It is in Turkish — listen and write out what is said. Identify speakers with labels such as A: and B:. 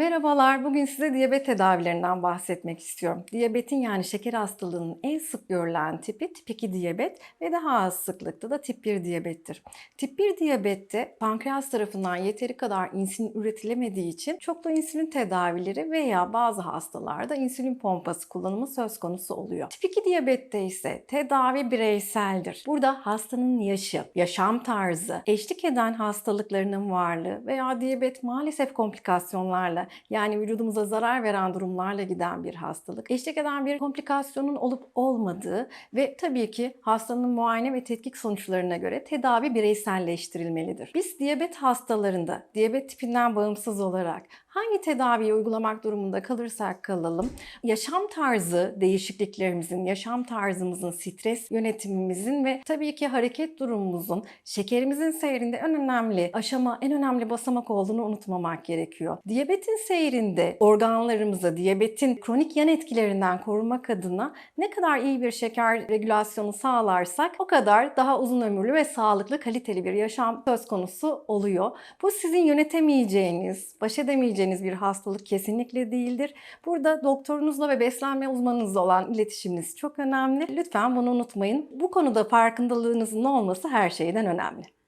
A: Merhabalar, bugün size diyabet tedavilerinden bahsetmek istiyorum. Diyabetin yani şeker hastalığının en sık görülen tipi tip 2 diyabet ve daha az sıklıkta da tip 1 diyabettir. Tip 1 diyabette pankreas tarafından yeteri kadar insülin üretilemediği için çoklu insülin tedavileri veya bazı hastalarda insülin pompası kullanımı söz konusu oluyor. Tip 2 diyabette ise tedavi bireyseldir. Burada hastanın yaşı, yaşam tarzı, eşlik eden hastalıklarının varlığı veya diyabet maalesef komplikasyonlarla yani vücudumuza zarar veren durumlarla giden bir hastalık. Eşlik eden bir komplikasyonun olup olmadığı ve tabii ki hastanın muayene ve tetkik sonuçlarına göre tedavi bireyselleştirilmelidir. Biz diyabet hastalarında diyabet tipinden bağımsız olarak hangi tedaviyi uygulamak durumunda kalırsak kalalım, yaşam tarzı değişikliklerimizin, yaşam tarzımızın, stres yönetimimizin ve tabii ki hareket durumumuzun şekerimizin seyrinde en önemli aşama, en önemli basamak olduğunu unutmamak gerekiyor. Diyabetin seyrinde organlarımızı diyabetin kronik yan etkilerinden korumak adına ne kadar iyi bir şeker regülasyonu sağlarsak o kadar daha uzun ömürlü ve sağlıklı, kaliteli bir yaşam söz konusu oluyor. Bu sizin yönetemeyeceğiniz, baş edemeyeceğiniz bir hastalık kesinlikle değildir. Burada doktorunuzla ve beslenme uzmanınızla olan iletişiminiz çok önemli. Lütfen bunu unutmayın. Bu konuda farkındalığınızın olması her şeyden önemli.